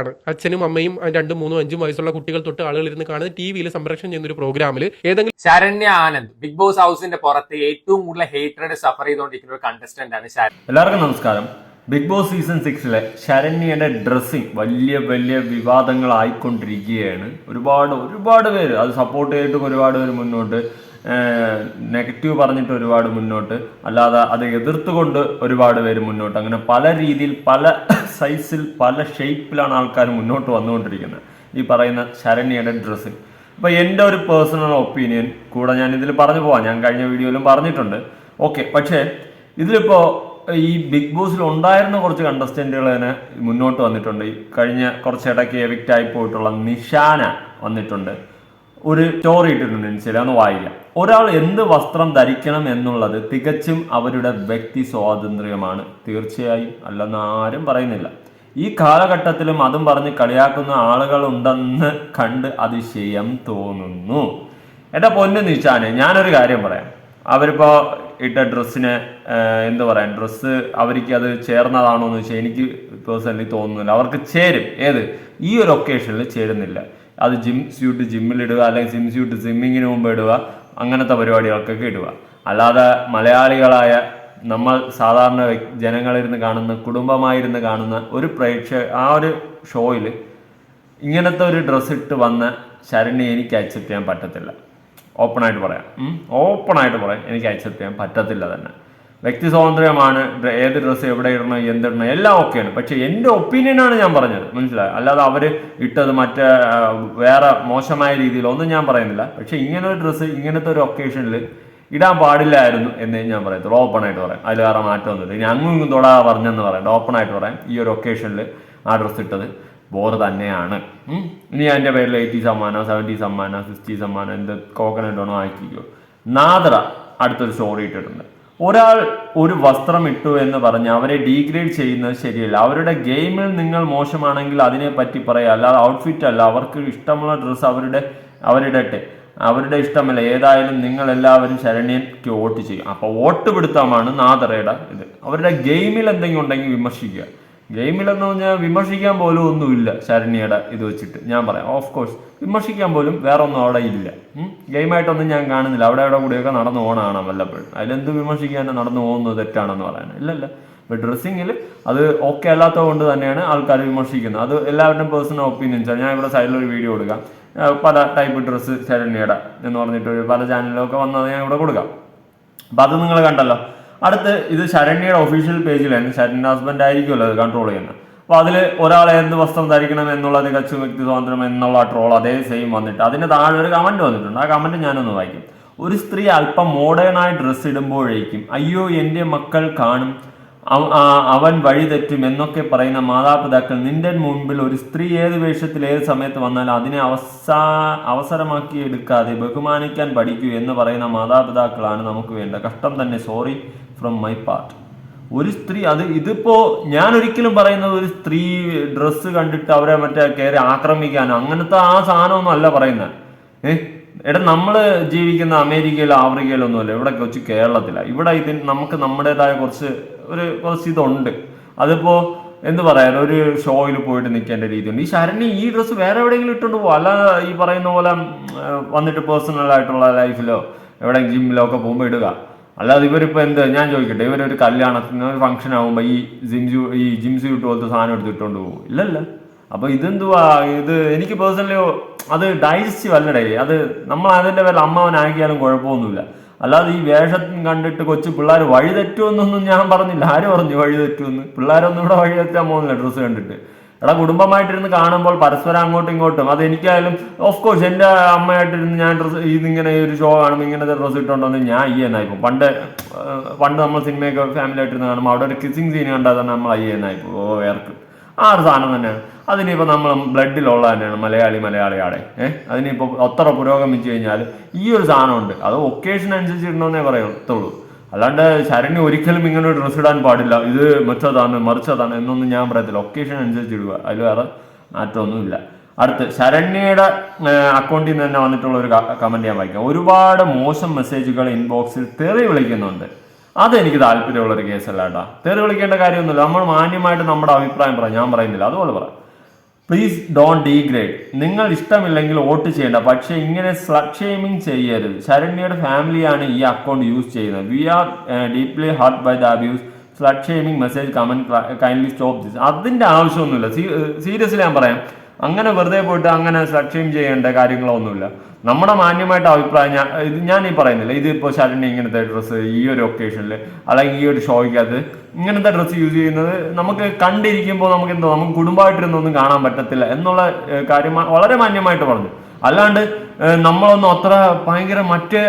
ആണ്. അച്ഛനും അമ്മയും രണ്ടും മൂന്നും അഞ്ചും വയസ്സുള്ള കുട്ടികൾ തൊട്ട് ആളുകൾ ഇരുന്ന് കാണുന്ന ടി വിയിൽ സംപ്രേഷണം ചെയ്യുന്ന ഒരു പ്രോഗ്രാമിൽ ഏതെങ്കിലും ശരണ്യ ആനന്ദ് ബിഗ് ബോസ് ഹൗസിന്റെ പുറത്ത് ഏറ്റവും കൂടുതൽ ഹേറ്റഡ് സഫർ ചെയ്തുകൊണ്ടിരിക്കുന്ന ഒരു കണ്ടസ്റ്റന്റ് ആണ് ശരണ്യ. എല്ലാവർക്കും നമസ്കാരം. ബിഗ് ബോസ് സീസൺ സിക്സിലെ ശരണ്യയുടെ ഡ്രസ്സിങ് വലിയ വലിയ വിവാദങ്ങളായിക്കൊണ്ടിരിക്കുകയാണ്. ഒരുപാട് ഒരുപാട് പേര് അത് സപ്പോർട്ട് ചെയ്തിട്ടും ഒരുപാട് പേര് മുന്നോട്ട് നെഗറ്റീവ് പറഞ്ഞിട്ട് ഒരുപാട് മുന്നോട്ട് അല്ലാതെ അത് എതിർത്തുകൊണ്ട് ഒരുപാട് പേര് മുന്നോട്ട്. അങ്ങനെ പല രീതിയിൽ പല സൈസിൽ പല ഷേപ്പിലാണ് ആൾക്കാർ മുന്നോട്ട് വന്നുകൊണ്ടിരിക്കുന്നത്. ഈ പറയുന്ന ശരണ്യയുടെ ഡ്രസ്സ് അപ്പോൾ എന്റെ ഒരു പേഴ്സണൽ ഒപ്പീനിയൻ കൂടെ ഞാൻ ഇതിൽ പറഞ്ഞു പോവാം. ഞാൻ കഴിഞ്ഞ വീഡിയോയിലും പറഞ്ഞിട്ടുണ്ട്. ഓക്കെ പക്ഷേ ഇതിലിപ്പോൾ ഈ ബിഗ് ബോസിൽ ഉണ്ടായിരുന്ന കുറച്ച് കണ്ടസ്റ്റന്റുകൾ തന്നെ മുന്നോട്ട് വന്നിട്ടുണ്ട്. കഴിഞ്ഞ കുറച്ച് ഇടയ്ക്ക് എവിക്റ്റ് ആയി പോയിട്ടുള്ള നിഷാന വന്നിട്ടുണ്ട്. ഒരു സ്റ്റോറി ഇട്ടിട്ടുണ്ട് ഇൻസ്റ്റയിൽ ഒന്ന് വായിക്കാം ഒരാൾ എന്ത് വസ്ത്രം ധരിക്കണം എന്നുള്ളത് തികച്ചും അവരുടെ വ്യക്തി സ്വാതന്ത്ര്യമാണ്. തീർച്ചയായും അല്ലെന്ന് ആരും പറയുന്നില്ല. ഈ കാലഘട്ടത്തിലും അതും പറഞ്ഞ് കളിയാക്കുന്ന ആളുകൾ ഉണ്ടെന്ന് കണ്ട് അതിശയം തോന്നുന്നു. എന്റെ പൊന്നു നിശാനെ ഞാനൊരു കാര്യം പറയാം. അവരിപ്പോ ഇട്ട ഡ്രസ്സിന് എന്ത് പറയാൻ ഡ്രസ്സ് അവർക്ക് അത് ചേർന്നതാണോ എന്ന് വെച്ചാൽ എനിക്ക് പേഴ്സണലി തോന്നുന്നില്ല. അവർക്ക് ചേരും. ഏത്? ഈ ഒരു ഒക്കേഷനിൽ ചേരുന്നില്ല. അത് ജിം സ്യൂട്ട് ജിമ്മിൽ ഇടുക അല്ലെങ്കിൽ ജിം സ്യൂട്ട് സ്വിമ്മിങ്ങിന് മുമ്പ് ഇടുക അങ്ങനത്തെ പരിപാടികൾക്കൊക്കെ ഇടുക. അല്ലാതെ മലയാളികളായ നമ്മൾ സാധാരണ ജനങ്ങളിരുന്ന് കാണുന്ന കുടുംബമായിരുന്ന് കാണുന്ന ഒരു പ്രേക്ഷക ആ ഒരു ഷോയിൽ ഇങ്ങനത്തെ ഒരു ഡ്രസ്സ് ഇട്ട് വന്ന ശരണി എനിക്ക് അക്സെപ്റ്റ് ചെയ്യാൻ പറ്റത്തില്ല. ഓപ്പണായിട്ട് പറയാം. ഓപ്പണായിട്ട് പറയാം. എനിക്ക് അക്സെപ്റ്റ് ചെയ്യാൻ പറ്റത്തില്ല തന്നെ. വ്യക്തി സ്വാതന്ത്ര്യമാണ് ഏത് ഡ്രസ്സ് എവിടെ ഇടണം എന്തിടണം എല്ലാം ഓക്കെയാണ് പക്ഷെ എന്റെ ഒപ്പീനിയനാണ് ഞാൻ പറഞ്ഞത്. മനസ്സിലായി? അല്ലാതെ അവർ ഇട്ടത് മറ്റേ വേറെ മോശമായ രീതിയിലൊന്നും ഞാൻ പറയുന്നില്ല. പക്ഷെ ഇങ്ങനെ ഒരു ഡ്രസ്സ് ഇങ്ങനത്തെ ഒരു ഒക്കേഷനിൽ ഇടാൻ പാടില്ലായിരുന്നു എന്നേ ഞാൻ പറയത്തുള്ളൂ. ഓപ്പണായിട്ട് പറയാം. അതിൽ വേറെ മാറ്റമൊന്നുമില്ല ഇനി അങ്ങും ഇങ്ങും തൊടാതെ പറഞ്ഞെന്ന് പറയണ്ട ഓപ്പണായിട്ട് പറയാം. ഈ ഒരു ഒക്കേഷനിൽ ആ ഡ്രസ്സ് ഇട്ടത് ബോറ് തന്നെയാണ്. ഇനി അതിന്റെ പേരിൽ എയ്റ്റി സമ്മാനം സെവന്റി സമ്മാനം സിക്സ്റ്റി സമ്മാനം എന്ത് കോക്കനട്ട് ആക്കിക്കോ നാദറ അടുത്തൊരു സ്റ്റോറി ഇട്ടിട്ടുണ്ട്. ഒരാൾ ഒരു വസ്ത്രം ഇട്ടു എന്ന് പറഞ്ഞ് അവരെ ഡീഗ്രേഡ് ചെയ്യുന്നത് ശരിയല്ല. അവരുടെ ഗെയിമിൽ നിങ്ങൾ മോശമാണെങ്കിൽ അതിനെ പറ്റി പറയുക അല്ലാതെ ഔട്ട്ഫിറ്റ് അല്ല. അവർക്ക് ഇഷ്ടമുള്ള ഡ്രസ്സ് അവരുടെ അവരിടട്ടെ. അവരുടെ ഇഷ്ടമല്ല. ഏതായാലും നിങ്ങൾ എല്ലാവരും ശരണ്യക്ക് വോട്ട് ചെയ്യും. അപ്പോൾ വോട്ട് പിടുത്തമാണ് നാദറയുടെ ഇത്. അവരുടെ ഗെയിമിൽ എന്തെങ്കിലും ഉണ്ടെങ്കിൽ വിമർശിക്കുക. ഗെയിമിലെന്ന് പറഞ്ഞാൽ വിമർശിക്കാൻ പോലും ഒന്നുമില്ല ശരണ്യയുടെ ഇത് വെച്ചിട്ട്. ഞാൻ പറയാം ഓഫ് കോഴ്സ് വിമർശിക്കാൻ പോലും വേറെ ഒന്നും അവിടെ ഇല്ല. ഗെയിമായിട്ടൊന്നും ഞാൻ കാണുന്നില്ല. അവിടെ അവിടെ കൂടിയൊക്കെ നടന്നു പോകണമാണ് വല്ലപ്പോഴും. അതിലെന്ത് വിമർശിക്കാൻ നടന്നു പോകുന്നത് തെറ്റാണെന്ന് പറയാൻ ഇല്ലല്ല. ഇപ്പം ഡ്രസ്സിങ്ങിൽ അത് ഓക്കെ അല്ലാത്തത് കൊണ്ട് തന്നെയാണ് ആൾക്കാർ വിമർശിക്കുന്നത്. അത് എല്ലാവരുടെയും പേഴ്സണൽ ഒപ്പീനിയൻസ് ഞാൻ ഇവിടെ സൈഡിൽ ഒരു വീഡിയോ കൊടുക്കാം. പല ടൈപ്പ് ഡ്രസ്സ് ശരണ്യയുടെ എന്ന് പറഞ്ഞിട്ട് പല ചാനലിലൊക്കെ വന്നത് ഞാൻ ഇവിടെ കൊടുക്കാം. അപ്പം അത് നിങ്ങൾ കണ്ടല്ലോ. അടുത്ത് ഇത് ശരണ്യയുടെ ഒഫീഷ്യൽ പേജിലാണ് ശരണ്യ ഹസ്ബൻഡ് ആയിരിക്കുമല്ലോ അത് കൺട്രോൾ ചെയ്യുന്നത്. അപ്പോൾ അതിൽ ഒരാൾ എന്ത് വസ്ത്രം ധരിക്കണം എന്നുള്ള തികച്ചു വ്യക്തി സ്വാതന്ത്ര്യം എന്നുള്ള ട്രോൾ അതേ സെയിം വന്നിട്ട് അതിന് താഴെ ഒരു കമന്റ് വന്നിട്ടുണ്ട്. ആ കമന്റ് ഞാനൊന്ന് വായിക്കും. ഒരു സ്ത്രീ അല്പം മോഡേൺ ആയി ഡ്രസ്സ് ഇടുമ്പോഴേക്കും അയ്യോ എന്റെ മക്കൾ കാണും. അവൻ വഴി തെറ്റും എന്നൊക്കെ പറയുന്ന മാതാപിതാക്കൾ നിന്റെ മുൻപിൽ ഒരു സ്ത്രീ ഏത് വേഷത്തിൽ ഏത് സമയത്ത് വന്നാലും അതിനെ അവസാ അവസരമാക്കി എടുക്കാതെ ബഹുമാനിക്കാൻ പഠിക്കൂ എന്ന് പറയുന്ന മാതാപിതാക്കളാണ് നമുക്ക് വേണ്ട കഷ്ടം തന്നെ സോറി ഫ്രം മൈ പാർട്ട് ഒരു സ്ത്രീ അത് ഇതിപ്പോ ഞാൻ ഒരിക്കലും പറയുന്നത് ഒരു സ്ത്രീ ഡ്രസ്സ് കണ്ടിട്ട് അവരെ മറ്റേ കയറി ആക്രമിക്കാനോ അങ്ങനത്തെ ആ സാധനമൊന്നും അല്ല പറയുന്നത്. ഏഹ് എടാ നമ്മൾ ജീവിക്കുന്ന അമേരിക്കയിലോ ആഫ്രിക്കയിലോ ഒന്നുമല്ല ഇവിടെ കൊച്ചു കേരളത്തിലാണ് ഇവിടെ ഇതിന് നമുക്ക് നമ്മുടേതായ കുറച്ച് ഒരു കുറച്ച് ഇതുണ്ട്. അതിപ്പോ എന്ത് പറയാൻ ഒരു ഷോയിൽ പോയിട്ട് നിൽക്കേണ്ട രീതിയുണ്ട്. ഈ ശരണി ഈ ഡ്രസ്സ് വേറെ എവിടെയെങ്കിലും ഇട്ടുകൊണ്ട് പോകും അല്ല ഈ പറയുന്ന പോലെ വന്നിട്ട് പേഴ്സണൽ ആയിട്ടുള്ള ലൈഫിലോ എവിടെ ജിമ്മിലോ ഒക്കെ പോകുമ്പോൾ ഇടുക. അല്ലാതെ ഇവരിപ്പോൾ എന്ത് ഞാൻ ചോദിക്കട്ടെ ഇവരൊരു കല്യാണത്തിന് ഒരു ഫംഗ്ഷൻ ആകുമ്പോൾ ഈ ജിംസു ഈ ജിം ഇട്ട് പോലത്തെ സാധനം എടുത്തിട്ടുകൊണ്ട് പോകും? ഇല്ലല്ല. അപ്പോൾ ഇതെന്തുവാ? ഇത് എനിക്ക് പേഴ്സണലി അത് ഡൈജസ്റ്റീവ് അല്ലടേ. അത് നമ്മൾ അതിന്റെ പേരിൽ അമ്മാവനാക്കിയാലും കുഴപ്പമൊന്നുമില്ല. അല്ലാതെ ഈ വേഷം കണ്ടിട്ട് കൊച്ചു പിള്ളേർ വഴി തെറ്റുമെന്നൊന്നും ഞാൻ പറഞ്ഞില്ല. ആര് പറഞ്ഞു വഴി തെറ്റുമെന്ന് പിള്ളേരൊന്നും ഇവിടെ വഴി തെറ്റാൻ പോകുന്നില്ല ഡ്രസ്സ് കണ്ടിട്ട്. എടാ കുടുംബമായിട്ടിരുന്ന് കാണുമ്പോൾ പരസ്പരം അങ്ങോട്ടും ഇങ്ങോട്ടും. അത് എനിക്കായാലും ഓഫ് കോഴ്സ് എന്റെ അമ്മയായിട്ടിരുന്ന് ഞാൻ ഡ്രസ്സ് ഇതിങ്ങനെ ഒരു ഷോ കാണുമ്പോൾ ഇങ്ങനത്തെ ഡ്രസ്സ് ഇട്ടുണ്ടോന്ന് ഞാൻ അയ്യെന്നായിപ്പോ പണ്ട് പണ്ട് നമ്മൾ സിനിമയൊക്കെ ഫാമിലി ആയിട്ടിരുന്ന് കാണുമ്പോൾ അവിടെ ഒരു കിസിങ് സീൻ കണ്ടാൽ തന്നെ നമ്മൾ അയ്യെന്നായിപ്പോ ഓ വേർക്ക്. ആ ഒരു സാധനം തന്നെയാണ്. അതിനിപ്പോൾ നമ്മൾ ബ്ലഡിലുള്ള തന്നെയാണ് മലയാളി മലയാളിയാടെ. ഏഹ് അതിനിപ്പോൾ ഒത്ര പുരോഗമിച്ചു കഴിഞ്ഞാൽ ഈ ഒരു സാധനം ഉണ്ട് അത് ഒക്കേഷൻ അനുസരിച്ച് ഇടണമെന്നേ പറയത്തുള്ളൂ അല്ലാണ്ട് ശരണ്യ ഒരിക്കലും ഇങ്ങനെ ഡ്രസ്സ് ഇടാൻ പാടില്ല. ഇത് മറ്റതാണ് മറിച്ചതാണ് എന്നൊന്നും ഞാൻ പറയത്തില്ല. ഒക്കേഷൻ അനുസരിച്ച് ഇടുക അതിൽ വേറെ മാറ്റമൊന്നുമില്ല. അടുത്ത് ശരണ്യയുടെ അക്കൗണ്ടിൽ നിന്ന് തന്നെ വന്നിട്ടുള്ള ഒരു കമന്റ് ഞാൻ വായിക്കാം. ഒരുപാട് മോശം മെസ്സേജുകൾ ഇൻബോക്സിൽ തെറി വിളിക്കുന്നുണ്ട്. അതെനിക്ക് താല്പര്യമുള്ള ഒരു കേസല്ല കേട്ടോ തെറി വിളിക്കേണ്ട കാര്യമൊന്നുമില്ല. നമ്മൾ മാന്യമായിട്ട് നമ്മുടെ അഭിപ്രായം പറയാം ഞാൻ പറയുന്നില്ല. അതുപോലെ പറയാം പ്ലീസ് ഡോൺ ഡീഗ്രേഡ് നിങ്ങൾ ഇഷ്ടമില്ലെങ്കിൽ വോട്ട് ചെയ്യേണ്ട. പക്ഷേ ഇങ്ങനെ ഷെയ്മിങ് ചെയ്യരുത്. ശരണ്യയുടെ ഫാമിലിയാണ് ഈ അക്കൗണ്ട് യൂസ് ചെയ്യുന്നത്. We are deeply hurt by the abuse shaming message comment kindly stop this അതിന്റെ ആവശ്യമൊന്നുമില്ല. സീരിയസ്ലി ഞാൻ പറയാം. അങ്ങനെ വെറുതെ പോയിട്ട് അങ്ങനെ സക്ഷ്യം ചെയ്യേണ്ട കാര്യങ്ങളൊന്നുമില്ല. നമ്മുടെ മാന്യമായിട്ട് അഭിപ്രായം ഞാൻ ഇത് ഞാൻ ഈ പറയുന്നില്ല ഇതിപ്പോൾ ശരണി ഇങ്ങനത്തെ ഡ്രസ്സ് ഈ ഒരു ഒക്കേഷനിൽ അല്ലെങ്കിൽ ഈ ഒരു ഷോയ്ക്കകത്ത് ഇങ്ങനത്തെ ഡ്രസ്സ് യൂസ് ചെയ്യുന്നത് നമുക്ക് കണ്ടിരിക്കുമ്പോൾ നമുക്ക് എന്തോ നമുക്ക് കുടുംബമായിട്ടിരുന്നൊന്നും കാണാൻ പറ്റത്തില്ല എന്നുള്ള കാര്യം വളരെ മാന്യമായിട്ട് പറഞ്ഞു. അല്ലാണ്ട് നമ്മളൊന്നും അത്ര ഭയങ്കര മറ്റേ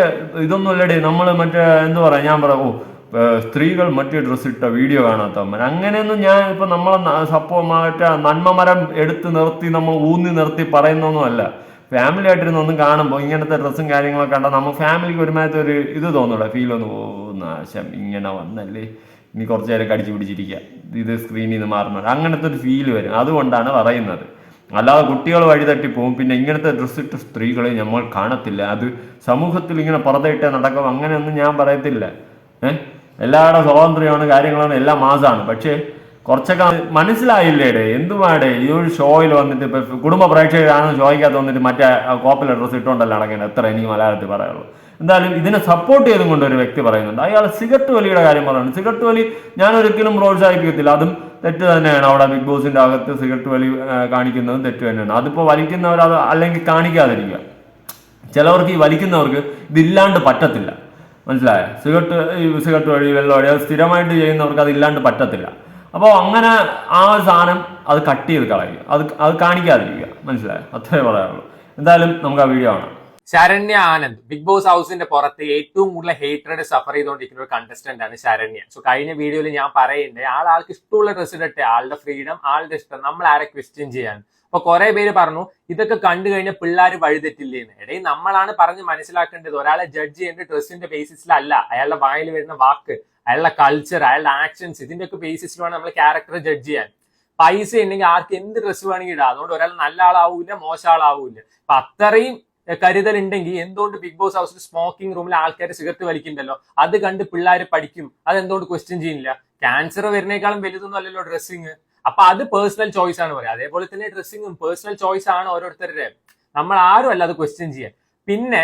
ഇതൊന്നും അല്ലടേ നമ്മൾ മറ്റേ എന്താ പറയാ ഞാൻ പറയാം ഓ സ്ത്രീകൾ മറ്റേ ഡ്രസ്സ് ഇട്ട വീഡിയോ കാണാത്തവന്മാർ അങ്ങനെയൊന്നും ഞാൻ ഇപ്പൊ നമ്മളെ സപ്പോ മറ്റേ നന്മമരം എടുത്ത് നിർത്തി നമ്മൾ ഊന്നി നിർത്തി പറയുന്നൊന്നും അല്ല. ഫാമിലി ആയിട്ടിരുന്ന് ഒന്നും കാണുമ്പോൾ ഇങ്ങനത്തെ ഡ്രസ്സും കാര്യങ്ങളൊക്കെ കണ്ടാൽ നമ്മൾ ഫാമിലിക്ക് ഒരുമാതിരി ഒരു ഇത് തോന്നൂടെ. ഫീൽ ഒന്ന് നാശം ഇങ്ങനെ വന്നല്ലേ. ഇനി കുറച്ച് നേരം കടിച്ചു പിടിച്ചിരിക്കുക ഇത് സ്ക്രീനിൽ നിന്ന് മാറണം? അങ്ങനത്തെ ഒരു ഫീൽ വരും. അതുകൊണ്ടാണ് പറയുന്നത്. അല്ലാതെ കുട്ടികൾ വഴിതട്ടി പോകും. പിന്നെ ഇങ്ങനത്തെ ഡ്രസ്സ് ഇട്ട സ്ത്രീകളെ നമ്മൾ കാണത്തില്ല. അത് സമൂഹത്തിൽ ഇങ്ങനെ പുറത്തേട്ട് നടക്കും. അങ്ങനെയൊന്നും ഞാൻ പറയത്തില്ല. ഏഹ് എല്ലാവരുടെ സ്വാതന്ത്ര്യമാണ് കാര്യങ്ങളാണ് എല്ലാം മാസമാണ് പക്ഷേ കുറച്ചൊക്കെ മനസ്സിലായില്ലേടെ? എന്തുവാടെ? ഈ ഒരു ഷോയിൽ വന്നിട്ട് ഇപ്പൊ കുടുംബ പ്രേക്ഷകരാണ് ഷോയ്ക്കകത്ത് വന്നിട്ട് മറ്റേ കോപ്പിൽ ഡ്രസ്സ് ഇട്ടുകൊണ്ടല്ല അടങ്ങേണ്ടത് എത്ര എനിക്ക് മലയാളത്തിൽ പറയാനുള്ളൂ. എന്തായാലും ഇതിനെ സപ്പോർട്ട് ചെയ്തും കൊണ്ട് ഒരു വ്യക്തി പറയുന്നുണ്ട്. അയാൾ സിഗരറ്റ് വലിയുടെ കാര്യം പറയുന്നുണ്ട്. സിഗരറ്റ് വലി ഞാൻ ഒരിക്കലും പ്രോത്സാഹിപ്പിക്കത്തില്ല. അതും തെറ്റ് തന്നെയാണ്. അവിടെ ബിഗ് ബോസിന്റെ അകത്ത് സിഗരറ്റ് വലി കാണിക്കുന്നതും തെറ്റ് തന്നെയാണ്. അതിപ്പോൾ വലിക്കുന്നവർ അത് അല്ലെങ്കിൽ കാണിക്കാതിരിക്കുക. ചിലവർക്ക് ഈ വലിക്കുന്നവർക്ക് ഇതില്ലാണ്ട് പറ്റത്തില്ല. മനസ്സിലായോ? സിഗരറ്റ് ഈ സിഗരറ്റ് വഴി വെള്ളം വഴി അത് സ്ഥിരമായിട്ട് ചെയ്യുന്നവർക്ക് അത് ഇല്ലാണ്ട് പറ്റത്തില്ല. അപ്പോൾ അങ്ങനെ ആ ഒരു സാധനം അത് കട്ട് ചെയ്ത് കളയുക. അത് അത് കാണിക്കാതിരിക്കുക. മനസ്സിലായോ? അത്രേ പറയാറുള്ളൂ എന്തായാലും നമുക്ക് ആ വീഡിയോ കാണാം. ശരണ്യ ആനന്ദ് ബിഗ് ബോസ് ഹൗസിന്റെ പുറത്ത് ഏറ്റവും കൂടുതൽ ഹേറ്റഡ് സഫർ ചെയ്തുകൊണ്ടിരിക്കുന്ന ഒരു കണ്ടസ്റ്റന്റ് ആണ് ശരണ്യ. സോ കഴിഞ്ഞ വീഡിയോയിൽ ഞാൻ പറയുന്നുണ്ട് ആൾ ആൾക്ക് ഇഷ്ടമുള്ള ഡ്രസ് ഇടട്ടെ ആളുടെ ഫ്രീഡം ആളുടെ ഇഷ്ടം നമ്മൾ ആരെ ക്വസ്റ്റ്യൻ ചെയ്യാൻ? അപ്പൊ കുറെ പേര് പറഞ്ഞു ഇതൊക്കെ കണ്ടു കഴിഞ്ഞാൽ പിള്ളേർ വഴിതെറ്റില്ലേന്ന്. ഇടയിൽ നമ്മളാണ് പറഞ്ഞ് മനസ്സിലാക്കേണ്ടത് ഒരാളെ ജഡ്ജ് ചെയ്യേണ്ട ഡ്രസ്സിന്റെ ബേസിസിലല്ല അയാളുടെ വായിൽ വരുന്ന വാക്ക് അയാളുടെ കൾച്ചർ അയാളുടെ ആക്ഷൻസ് ഇതിന്റെ ഒക്കെ ബേസിസിലാണ് നമ്മൾ ക്യാരക്ടർ ജഡ്ജ് ചെയ്യാൻ. പൈസ ഉണ്ടെങ്കിൽ ആർക്ക് എന്ത് ഡ്രസ്സ് വേണമെങ്കിൽ ഇടാം. അതുകൊണ്ട് ഒരാൾ നല്ല ആളാവൂല മോശം ആളാവൂല അപ്പൊ അത്രയും കരുതൽ ഉണ്ടെങ്കിൽ എന്തുകൊണ്ട് ബിഗ് ബോസ് ഹൗസിൽ സ്മോക്കിംഗ് റൂമിൽ ആൾക്കാർ സിഗരറ്റ് വലിക്കുന്നുണ്ടല്ലോ? അത് കണ്ട് പിള്ളേർ പഠിക്കും. അത് എന്തുകൊണ്ട് ക്വസ്റ്റ്യൻ ചെയ്യുന്നില്ല? ക്യാൻസർ വരുന്നേക്കാളും വലുതൊന്നും അല്ലല്ലോ ഡ്രസ്സിങ് അപ്പൊ അത് പേഴ്സണൽ ചോയ്സ് ആണ് പറയുക അതേപോലെ തന്നെ ഡ്രസ്സിങ്ങും പേഴ്സണൽ ചോയ്സ് ആണ് ഓരോരുത്തരുടെ. നമ്മൾ ആരും അല്ല അത് ക്വസ്റ്റ്യൻ ചെയ്യാൻ പിന്നെ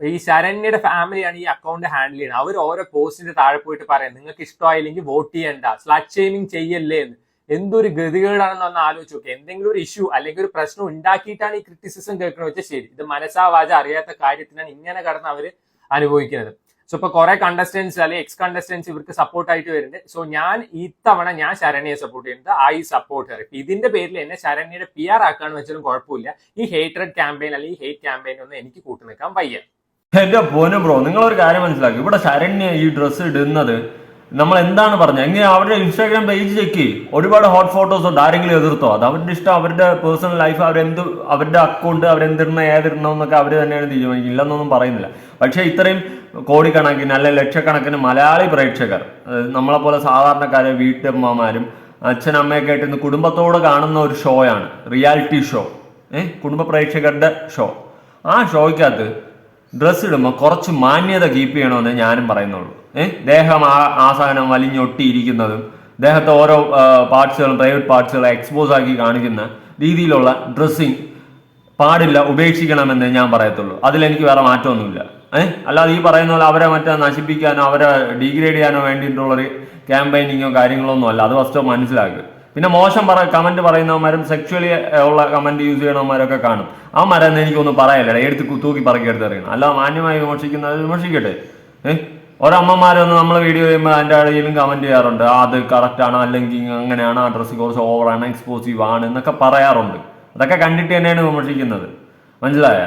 ഈ ശരണ്യയുടെ ഫാമിലിയാണ് ഈ അക്കൗണ്ട് ഹാൻഡിൽ ചെയ്യുന്നത്. അവർ ഓരോ പോസ്റ്റിന്റെ താഴെ പോയിട്ട് പറയാം നിങ്ങൾക്ക് ഇഷ്ടമായില്ലെങ്കിൽ വോട്ട് ചെയ്യണ്ട. സ്ലാറ്റ് ഷെയിമിങ് ചെയ്യല്ലേ എന്ന്. എന്തൊരു ഗതികേടാണെന്ന് ഒന്ന് ആലോചിച്ച് നോക്കുക എന്തെങ്കിലും ഒരു ഇഷ്യൂ അല്ലെങ്കിൽ ഒരു പ്രശ്നം ഉണ്ടാക്കിയിട്ടാണ് ഈ ക്രിറ്റിസിസം കേൾക്കണമെന്ന് വെച്ചാൽ ശരി. ഇത് മനസ്സാ വാച അറിയാത്ത കാര്യത്തിനാണ് ഇങ്ങനെ കടന്ന് അവർ അനുഭവിക്കുന്നത്. സോ ഇപ്പൊ കുറെ കണ്ടസ്റ്റൻസ് അല്ലെങ്കിൽ എക്സ് കണ്ടസ്റ്റൻസ് ഇവർക്ക് സപ്പോർട്ട് ആയിട്ട് വരുന്നുണ്ട്. സോ ഞാൻ ഇത്തവണ ഞാൻ ശരണ്യെ സപ്പോർട്ട് ചെയ്യുന്നത്. ഐ സപ്പോർട്ട് ഇതിന്റെ പേരിൽ എന്നെ ശരണ്യയുടെ പി ആർ ആക്കാന്ന് വെച്ചാലും കുഴപ്പമില്ല. ഈ ഹേറ്റഡ് ക്യാമ്പയിൻ അല്ലെങ്കിൽ ഹേറ്റ് ക്യാമ്പയിൻ ഒന്നും എനിക്ക് കൂട്ടുനിൽക്കാൻ വയ്യ. എന്റെ പോനും ബ്രോ നിങ്ങൾ ഒരു കാര്യം മനസ്സിലാക്കി. ഇവിടെ ശരണ്യ ഈ ഡ്രസ്സ് ഇടുന്നത് നമ്മൾ എന്താണ് പറഞ്ഞത്? എങ്ങനെ അവരുടെ ഇൻസ്റ്റാഗ്രാം പേജ് ചെക്ക് ഒരുപാട് ഹോട്ട് ഫോട്ടോസ് ഉണ്ട്. ആരെങ്കിലും എതിർത്തോ? അത് അവരുടെ ഇഷ്ടം അവരുടെ പേഴ്സണൽ ലൈഫ് അവരെന്ത് അവരുടെ അക്കൗണ്ട് അവരെന്തിടണം ഏതിടണം എന്നൊക്കെ അവർ തന്നെയാണ് തീരുമാനിക്കുക ഇല്ലെന്നൊന്നും പറയുന്നില്ല. പക്ഷേ ഇത്രയും കോടിക്കണക്കിന് അല്ലെ ലക്ഷക്കണക്കിന് മലയാളി പ്രേക്ഷകർ നമ്മളെ നമ്മളെപ്പോലെ സാധാരണക്കാരെ വീട്ടമ്മമാരും അച്ഛനമ്മയൊക്കെ ആയിട്ട് ഇന്ന് കുടുംബത്തോട് കാണുന്ന ഒരു ഷോയാണ് റിയാലിറ്റി ഷോ ഏഹ് കുടുംബ പ്രേക്ഷകരുടെ ഷോ ആ ഷോയ്ക്കകത്ത് ഡ്രസ്സ് ഇടുമ്പോൾ കുറച്ച് മാന്യത കീപ്പ് ചെയ്യണമെന്ന് ഞാനും പറയുന്നുള്ളൂ. ഏഹ് ദേഹം ആ ആ സാധനം വലിഞ്ഞൊട്ടിയിരിക്കുന്നതും ദേഹത്തെ ഓരോ പാർട്സുകളും പ്രൈവറ്റ് പാർട്സുകളും എക്സ്പോസ് ആക്കി കാണിക്കുന്ന രീതിയിലുള്ള ഡ്രസ്സിങ് പാടില്ല ഉപേക്ഷിക്കണമെന്ന് ഞാൻ പറയത്തുള്ളൂ. അതിലെനിക്ക് വേറെ മാറ്റമൊന്നുമില്ല. ഏഹ് അല്ലാതെ ഈ പറയുന്ന പോലെ അവരെ മറ്റേ നശിപ്പിക്കാനോ അവരെ ഡീഗ്രേഡ് ചെയ്യാനോ വേണ്ടിയിട്ടുള്ളൊരു ക്യാമ്പയിനിങ്ങോ കാര്യങ്ങളോ ഒന്നും അല്ല അത് ഫസ്റ്റ് മനസ്സിലാക്കുക പിന്നെ മോശം പറ കമന്റ് പറയുന്നവന്മാരും സെക്ച്വലി ഉള്ള കമന്റ് യൂസ് ചെയ്യണവന്മാരൊക്കെ കാണും. അവന്മാരെന്ന് എനിക്കൊന്നും പറയല്ലേ? എടുത്ത് തൂക്കി പറക്കി എടുത്ത് അറിയണം അല്ല മാന്യമായി വിമർശിക്കുന്നത് വിമർശിക്കട്ടെ. ഏഹ് ഒരമ്മമാരൊന്ന് നമ്മൾ വീഡിയോ ചെയ്യുമ്പോൾ അതിന്റെ അടിയിലും കമന്റ് ചെയ്യാറുണ്ട്. അത് കറക്റ്റ് ആണ്? അല്ലെങ്കിൽ അങ്ങനെയാണ്? ആ ഡ്രസ്സ് കുറച്ച് ഓവറാണ് എക്സ്പോസീവ് ആണ് എന്നൊക്കെ പറയാറുണ്ട്. അതൊക്കെ കണ്ടിട്ട് തന്നെയാണ് വിമർശിക്കുന്നത്. മനസ്സിലായ?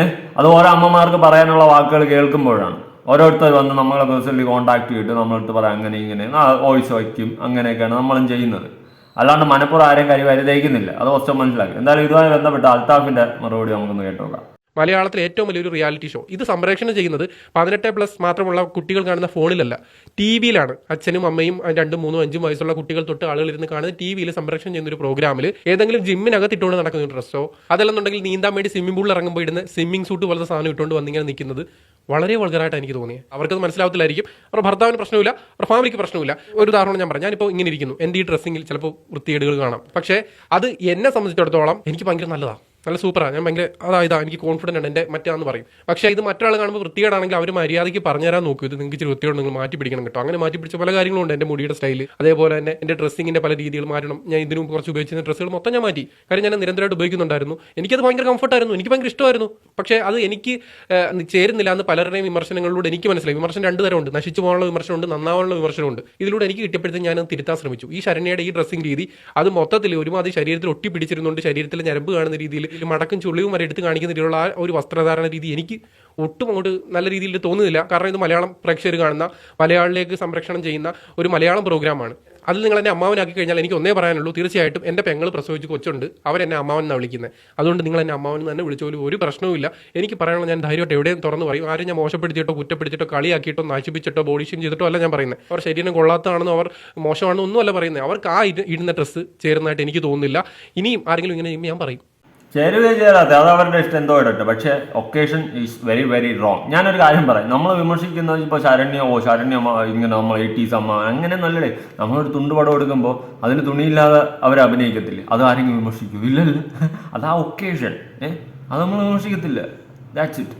ഏഹ് അത് ഓരോ അമ്മമാർക്ക് പറയാനുള്ള വാക്കുകൾ കേൾക്കുമ്പോഴാണ്. ഓരോരുത്തർ വന്ന് നമ്മളെ പേഴ്സണലി കോണ്ടാക്ട് ചെയ്തിട്ട് നമ്മളടുത്ത് പറയാം അങ്ങനെ ഇങ്ങനെ. വോയിസ് വയ്ക്കും. അങ്ങനെയൊക്കെയാണ് നമ്മളും ചെയ്യുന്നത്. അല്ലാണ്ട് മനപ്പുറം ആരെയും കരിവാരി തേക്കുന്നില്ല അത് കുറച്ച് മനസ്സിലാക്കി. എന്തായാലും ഇതുമായി ബന്ധപ്പെട്ട് അൽത്താഫിന്റെ മറുപടി നമുക്കൊന്ന് കേട്ടോക്കാം. മലയാളത്തിലെ ഏറ്റവും വലിയൊരു റിയാലിറ്റി ഷോ ഇത് സംപ്രേഷണം ചെയ്യുന്നത് പതിനെട്ട് പ്ലസ് മാത്രമുള്ള കുട്ടികൾ കാണുന്ന ഫോണിലല്ല. ടി വിയിലാണ് അച്ഛനും അമ്മയും രണ്ടും മൂന്നും അഞ്ചും വയസ്സുള്ള കുട്ടികൾ തൊട്ട് ആളുകൾ ഇരുന്ന് കാണുന്ന ടി വിയിൽ സംപ്രേഷണം ചെയ്യുന്ന ഒരു പ്രോഗ്രാമിൽ ഏതെങ്കിലും ജിമ്മിനകത്ത് ഇട്ടുകൊണ്ട് നടക്കുന്ന ഡ്രസ്സോ അതല്ലെന്നുണ്ടെങ്കിൽ നീന്താൻ വേണ്ടി സ്വിമ്മിംഗ് പൂളിൽ ഇറങ്ങുമ്പോൾ ഇടുന്ന സ്വിമ്മിംഗ് സൂട്ട് പോലത്തെ സാധനം ഇട്ടുകൊണ്ട് വന്നിങ്ങനെ നിൽക്കുന്നത് വളരെ വൾഗറായിട്ട് എനിക്ക് തോന്നിയത് അവർക്കത് മനസ്സിലാവത്തില്ലായിരിക്കും. അവരുടെ ഭർത്താവിന് പ്രശ്നമില്ല അവരുടെ ഫാമിലിക്ക് പ്രശ്നമില്ല. ഒരു ഉദാഹരണം ഞാൻ പറഞ്ഞു ഞാനിപ്പോൾ ഇങ്ങനെ ഇരിക്കുന്നു. എന്റെ ഈ ഡ്രസ്സിങ്ങിൽ ചിലപ്പോൾ വൃത്തികേടുകൾ കാണാം. പക്ഷേ അത് എന്നെ സംബന്ധിച്ചിടത്തോളം എനിക്ക് ഭയങ്കര നല്ലതാണ് നല്ല സൂപ്പറാണ് ഞാൻ ഭയങ്കര അതാ ഇതാ എനിക്ക് കോൺഫിഡന്റ് ആണ് എന്റെ മറ്റാന്ന് പറയും. പക്ഷേ ഇത് മറ്റൊരാൾ കാണുമ്പോൾ വൃത്തികേടാണെങ്കിൽ അവർ മര്യാദയ്ക്ക് പറഞ്ഞുതരാൻ നോക്കൂ. ഇത് നിങ്ങൾക്ക് ഇച്ചിരി വൃത്തിയോട് നിങ്ങൾ മാറ്റി പിടിക്കണം കേട്ടോ. അങ്ങനെ മാറ്റി പിടിച്ച പല കാര്യങ്ങളുണ്ട് എന്റെ മുടിയുടെ സ്റ്റൈൽ അതേപോലെ തന്നെ എന്റെ ഡ്രസ്സിങ്ങിന്റെ പല രീതികൾ മാറ്റണം. ഞാൻ ഇതിനു മുമ്പ് കുറച്ച് ഉപയോഗിച്ചിരുന്ന ഡ്രസ്സുകൾ മൊത്തം ഞാൻ മാറ്റി. കാര്യം ഞാൻ നിരന്തരമായിട്ട് ഉപയോഗിക്കുന്നുണ്ടായിരുന്നു. എനിക്കത് ഭയങ്കര കംഫർട്ടായിരുന്നു എനിക്ക് ഭയങ്കര ഇഷ്ടമായിരുന്നു. പക്ഷേ അത് എനിക്ക് ചേരുന്നില്ല എന്ന് പലരുടെയും വിമർശനങ്ങളിലൂടെ എനിക്ക് മനസ്സിലായി. വിമർശനം രണ്ട് തരമുണ്ട്. നശിച്ചു പോകാനുള്ള വിമർശനമുണ്ട് നന്നാവാനുള്ള വിമർശനമുണ്ട്. ഇതിലൂടെ എനിക്ക് കിട്ടിയപ്പോഴത്തേക്കും ഞാൻ തിരുത്താൻ ശ്രമിച്ചു. ഈ ശരണ്യയുടെ ഈ ഡ്രസ്സിംഗ് രീതി അത് മൊത്തത്തിൽ ഒരുമാതിരി ശരീരത്തിൽ ഒട്ടി പിടിച്ചിരുന്നുണ്ട് ശരീരത്തിൽ ഞരമ്പ് കാണുന്ന രീതിയിൽ ഇതിൽ മടക്കും ചുളിവും വരെ എടുത്ത് കാണിക്കുന്ന രീതിയിലുള്ള ആ ഒരു വസ്ത്രധാരണ രീതി എനിക്ക് ഒട്ടും അങ്ങോട്ട് നല്ല രീതിയിൽ തോന്നുന്നില്ല. കാരണം ഇത് മലയാളം പ്രേക്ഷകർ കാണുന്ന മലയാളിലേക്ക് സംരക്ഷണം ചെയ്യുന്ന ഒരു മലയാളം പ്രോഗ്രാമാണ്. അതിൽ നിങ്ങൾ എന്നെ അമ്മാവനാക്കി കഴിഞ്ഞാൽ എനിക്ക് ഒന്നേ പറയാനുള്ളൂ. തീർച്ചയായിട്ടും എന്റെ പെങ്ങൾ പ്രസവിച്ച് കൊച്ചുണ്ട്. അവരെന്നെ അമ്മാവൻ എന്നാണ് വിളിക്കുന്നത് അതുകൊണ്ട് നിങ്ങൾ എന്നെ അമ്മാവൻ തന്നെ വിളിച്ചോലും ഒരു പ്രശ്നവുമില്ല എനിക്ക് പറയാനുള്ള ഞാൻ ധൈര്യമായിട്ട് എവിടെയും തുറന്ന് പറയും. ആരും ഞാൻ മോശപ്പെടുത്തിയിട്ടോ കുറ്റപ്പെടുത്തിയിട്ടോ കളിയാക്കിയിട്ടോ നശിപ്പിച്ചിട്ടോ ബോഡി ഷീൻ ചെയ്തിട്ടോ അല്ല ഞാൻ പറയുന്നത് അവർ ശരീരം കൊള്ളാത്തതാണെന്നോ അവർ മോശമാണെന്നോ ഒന്നുമല്ല പറയുന്നത് അവർക്ക് ആ ഇടുന്ന ഡ്രസ്സ് ചേരുന്നതായിട്ട് എനിക്ക് തോന്നുന്നില്ല. ഇനിയും ആരെങ്കിലും ഇങ്ങനെ ഞാൻ പറയും. ചേരുകയും ചേരാതെ അത് അവരുടെ ഇഷ്ടം എന്തോ ഇടട്ടെ. പക്ഷേ occasion is very very wrong ഞാനൊരു കാര്യം പറയാം. നമ്മൾ വിമർശിക്കുന്നത് ഇപ്പോൾ ശരണ്യമോ ഓ ശരണ്യ അമ്മ ഇങ്ങനെ നമ്മൾ എയ്റ്റീസ് അമ്മ അങ്ങനെ നല്ലത് നമ്മളൊരു തുണ്ടുപടം എടുക്കുമ്പോൾ അതിന് തുണിയില്ലാതെ അവർ അഭിനയിക്കത്തില്ല? അത് ആരെങ്കിലും വിമർശിക്കൂ ഇല്ലല്ലോ. അത് ആ ഒക്കേഷൻ ഏ? അത് നമ്മൾ വിമർശിക്കത്തില്ല. ദാറ്റ്സ് ഇറ്റ്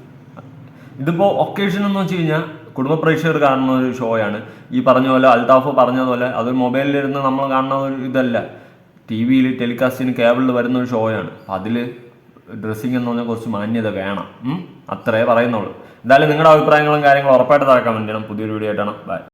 ഇതിപ്പോൾ ഒക്കേഷൻ എന്ന് വെച്ച് കഴിഞ്ഞാൽ കുടുംബ പ്രേക്ഷകർ കാണുന്ന ഒരു ഷോയാണ് ഈ പറഞ്ഞ പോലെ അൽതാഫ് പറഞ്ഞതുപോലെ അത് മൊബൈലിലിരുന്ന് നമ്മൾ കാണുന്ന ഒരു ഇതല്ല. ടി വിയിൽ ടെലികാസ്റ്റിന് കേബിളിൽ വരുന്ന ഒരു ഷോയാണ്. അതിൽ ഡ്രസ്സിങ് എന്ന് പറഞ്ഞാൽ കുറച്ച് മാന്യത വേണം? അത്രേ പറയുന്നുള്ളൂ. എന്തായാലും നിങ്ങളുടെ അഭിപ്രായങ്ങളും കാര്യങ്ങളും ഉറപ്പായിട്ട് താഴെ വേണ്ടിയാണ് പുതിയൊരു വീഡിയോ ആയിട്ടാണ് ബൈ